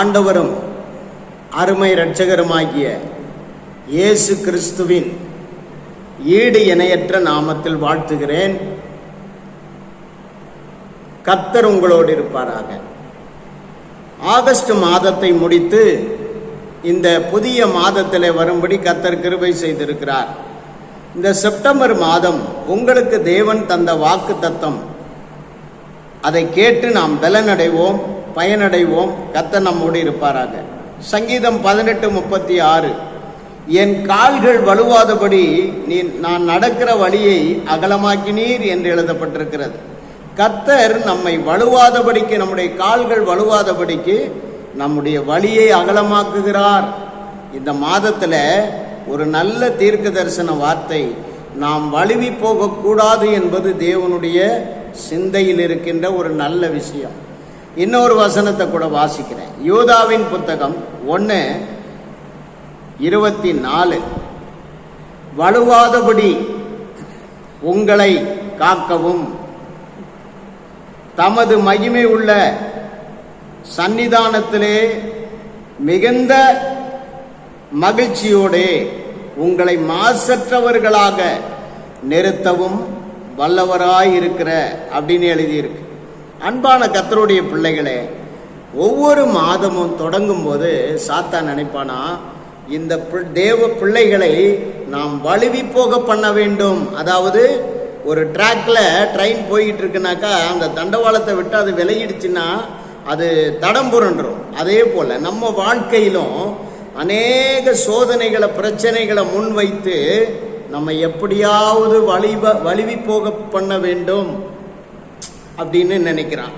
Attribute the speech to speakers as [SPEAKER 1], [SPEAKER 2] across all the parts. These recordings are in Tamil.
[SPEAKER 1] ஆண்டவரும் அருமை இரட்சகருமாகிய இயேசு கிறிஸ்துவின் ஈடு இணையற்ற நாமத்தில் வாழ்த்துகிறேன். கத்தர் உங்களோடு இருப்பாராக. ஆகஸ்ட் மாதத்தை முடித்து இந்த புதிய மாதத்தில் வரும்படி கத்தர் கிருபை செய்திருக்கிறார். இந்த செப்டம்பர் மாதம் உங்களுக்கு தேவன் தந்த வாக்கு தத்தம். அதை கேட்டு நாம் பலனடைவோம். பயனடைவோம். கத்த நம்மோடு இருப்பாராக. சங்கீதம் பதினெட்டு முப்பத்தி ஆறு. என் கால்கள் வலுவாதபடி நீ நான் நடக்கிற வழியை அகலமாக்கினீர் என்று எழுதப்பட்டிருக்கிறது. கத்தர் நம்மை வலுவாதபடிக்கு நம்முடைய கால்கள் வலுவாதபடிக்கு நம்முடைய வழியை அகலமாக்குகிறார். இந்த மாதத்தில் ஒரு நல்ல தீர்க்க தரிசன வார்த்தை நாம் வலுவி போகக்கூடாது என்பது தேவனுடைய சிந்தையில் இருக்கின்ற ஒரு நல்ல விஷயம். இன்னொரு வசனத்தை கூட வாசிக்கிறேன். யோதாவின் புத்தகம் ஒன்று இருபத்தி நாலு வலுவாதபடி உங்களை காக்கவும். தமது மகிமை உள்ள சன்னிதானத்திலே மிகுந்த மகிழ்ச்சியோடு உங்களை மாசற்றவர்களாக நிறுத்தவும் வல்லவராய் இருக்கிற அப்படின்னு எழுதியிருக்கு. அன்பான கத்தருடைய பிள்ளைகளே ஒவ்வொரு மாதமும் தொடங்கும் போது சாத்தா நினைப்பானா இந்த தேவ பிள்ளைகளை நாம் வலுவி போக பண்ண வேண்டும். அதாவது ஒரு ட்ராக்ல ட்ரெயின் போய்கிட்டு இருக்குனாக்கா அந்த தண்டவாளத்தை விட்டு அது விலகிடுச்சுன்னா அது தடம் புரண்டுரும். அதே போல நம்ம வாழ்க்கையிலும் அநேக சோதனைகளை பிரச்சனைகளை முன்வைத்து நம்ம எப்படியாவது வலிவ வலிவி போக பண்ண வேண்டும். அப்படின்னு நினைக்கிறான்.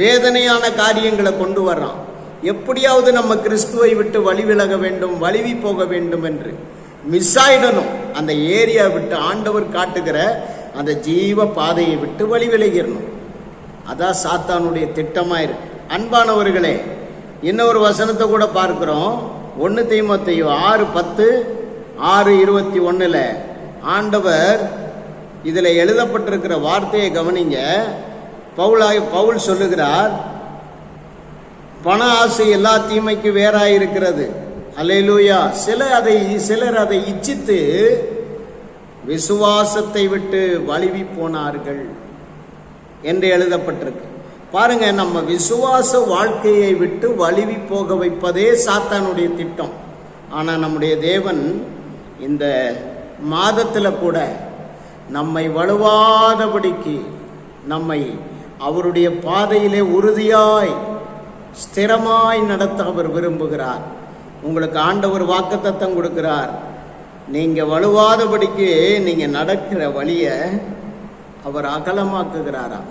[SPEAKER 1] வேதனையான காரியங்களை கொண்டு வர்றான். எப்படியாவது நம்ம கிறிஸ்துவை விட்டு வழி விலக வேண்டும் வழிவி போக வேண்டும் என்று. மிஸ் ஆயிடணும். அந்த ஏரியா விட்டு ஆண்டவர் காட்டுகிற அந்த ஜீவ பாதையை விட்டு வழி விலகிடணும். அதான் சாத்தானுடைய திட்டமாக இருக்கு. அன்பானவர்களே இன்னொரு வசனத்தை கூட பார்க்குறோம். ஒன்று தீமத்தையோ ஆறு பத்து ஆறு இருபத்தி ஒன்றில் ஆண்டவர் இதில் எழுதப்பட்டிருக்கிற வார்த்தையை கவனிங்க. பவுலாய் பவுல் சொல்லுகிறார் பண ஆசை எல்லா தீமைக்கு வேறாயிருக்கிறது. அலையிலூயா சில அதை சிலர் அதை இச்சித்து விசுவாசத்தை விட்டு வழுவி போனார்கள் என்று எழுதப்பட்டிருக்கு. பாருங்க நம்ம விசுவாச வாழ்க்கையை விட்டு வழுவி போக வைப்பதே சாத்தானுடைய திட்டம். ஆனால் நம்முடைய தேவன் இந்த மாதத்தில் கூட நம்மை வலுவாதபடிக்கு நம்மை அவருடைய பாதையிலே உறுதியாய் ஸ்திரமாய் நடத்த அவர் விரும்புகிறார். உங்களுக்கு ஆண்டவர் வாக்குத்தத்தம் கொடுக்கிறார். நீங்கள் வலுவாதபடிக்கு நீங்கள் நடக்கிற வழியை அவர் அகலமாக்குகிறாராம்.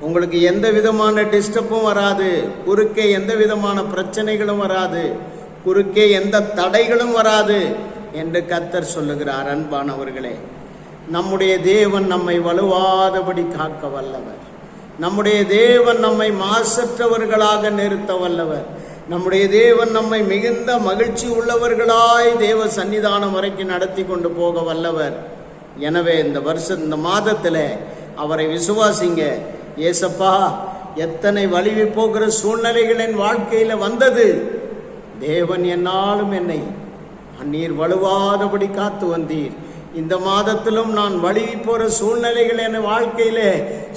[SPEAKER 1] உங்களுக்கு எந்த விதமான டிஸ்டர்பும் வராது குறுக்கே எந்த விதமான பிரச்சனைகளும் வராது குறுக்கே எந்த தடைகளும் வராது என்று கத்தர் சொல்லுகிறார் அன்பானவர்களே. நம்முடைய தேவன் நம்மை வலுவாதபடி காக்க வல்லவர் நம்முடைய தேவன் நம்மை மாசற்றவர்களாக நிறுத்த வல்லவர். நம்முடைய தேவன் நம்மை மிகுந்த மகிழ்ச்சி உள்ளவர்களாய் தேவ சன்னிதானம் வரைக்கும் நடத்தி கொண்டு போக வல்லவர். எனவே இந்த வருஷம் இந்த மாதத்தில் அவரை விசுவாசிங்க. ஏசப்பா எத்தனை வலிவி போகிற சூழ்நிலைகள் என் வாழ்க்கையில் வந்தது. தேவன் என்னாலும் என்னை அந்நீர் வலுவாதபடி காத்து வந்தீர். இந்த மாதத்திலும் நான் வழி போற சூழ்நிலைகள் என் வாழ்க்கையிலே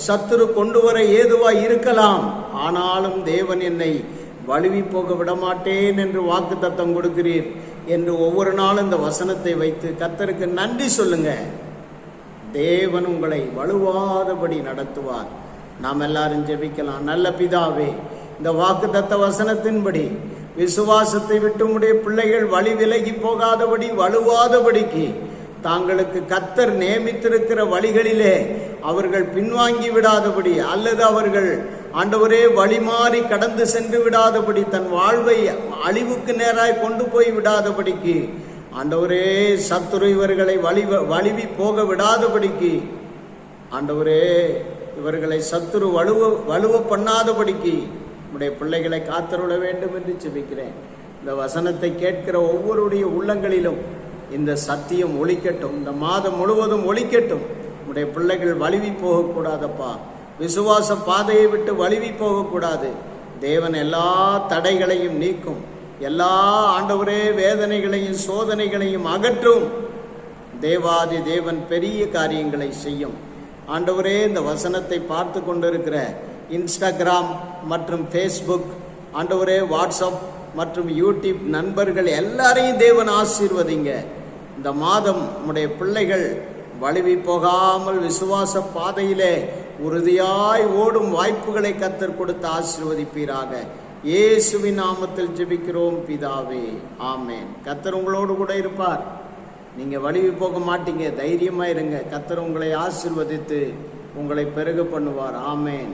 [SPEAKER 1] சத்துரு கொண்டு வர ஏதுவாக இருக்கலாம். ஆனாலும் தேவன் என்னை வழுவி போக விடமாட்டேன் என்று வாக்கு தத்தம் கொடுக்கிறீர் என்று ஒவ்வொரு நாளும் இந்த வசனத்தை வைத்து கத்தருக்கு நன்றி சொல்லுங்க. தேவன் உங்களை வலுவாதபடி நடத்துவார். நாம் எல்லாரும் ஜெபிக்கலாம். நல்ல பிதாவே இந்த வாக்கு தத்த வசனத்தின்படி விசுவாசத்தை விட்டு உடைய பிள்ளைகள் வழி விலகி போகாதபடி வலுவாதபடிக்கு தாங்களுக்கு கத்தர் நியமித்திருக்கிற வழிகளிலே அவர்கள் பின்வாங்கி விடாதபடி அல்லது அவர்கள் ஆண்டவரே வழிமாறி கடந்து சென்று விடாதபடி தன் வாழ்வை அழிவுக்கு நேராய் கொண்டு போய் விடாதபடிக்கு ஆண்டவரே சத்துரு இவர்களை வழி வழுவி போக விடாதபடிக்கு ஆண்டவரே இவர்களை சத்துரு வலுவ வலுவ பண்ணாதபடிக்கு உடைய பிள்ளைகளை காத்தருள வேண்டும் என்று செபிக்கிறேன். இந்த வசனத்தை கேட்கிற ஒவ்வொருடைய உள்ளங்களிலும் இந்த சத்தியம் ஒழிக்கட்டும் இந்த மாதம் முழுவதும் ஒழிக்கட்டும் உடைய பிள்ளைகள் வழுவி போகக்கூடாதப்பா. விசுவாச பாதையை விட்டு வழுவி போகக்கூடாது. தேவன் எல்லா தடைகளையும் நீக்கும். எல்லா ஆண்டவரே வேதனைகளையும் சோதனைகளையும் அகற்றும். தேவாதி தேவன் பெரிய காரியங்களை செய்யும். ஆண்டவரே இந்த வசனத்தை பார்த்து கொண்டிருக்கிற இன்ஸ்டாகிராம் மற்றும் ஃபேஸ்புக் ஆண்டவரே வாட்ஸ்அப் மற்றும் யூடியூப் நண்பர்கள் எல்லாரையும் தேவன் ஆசீர்வதிங்க. இந்த மாதம் நம்முடைய பிள்ளைகள் வழுவி போகாமல் விசுவாச பாதையிலே உறுதியாய் ஓடும் வாய்ப்புகளை கத்தர் கொடுத்து ஆசீர்வதிப்பீராக. இயேசுவின் நாமத்தில் ஜெபிக்கிறோம் பிதாவே. ஆமேன். கத்தர் உங்களோடு கூட இருப்பார். நீங்க வழிவி போக மாட்டீங்க தைரியமா இருங்க கத்தர் உங்களை ஆசீர்வதித்து உங்களை பெருக பண்ணுவார். ஆமேன்.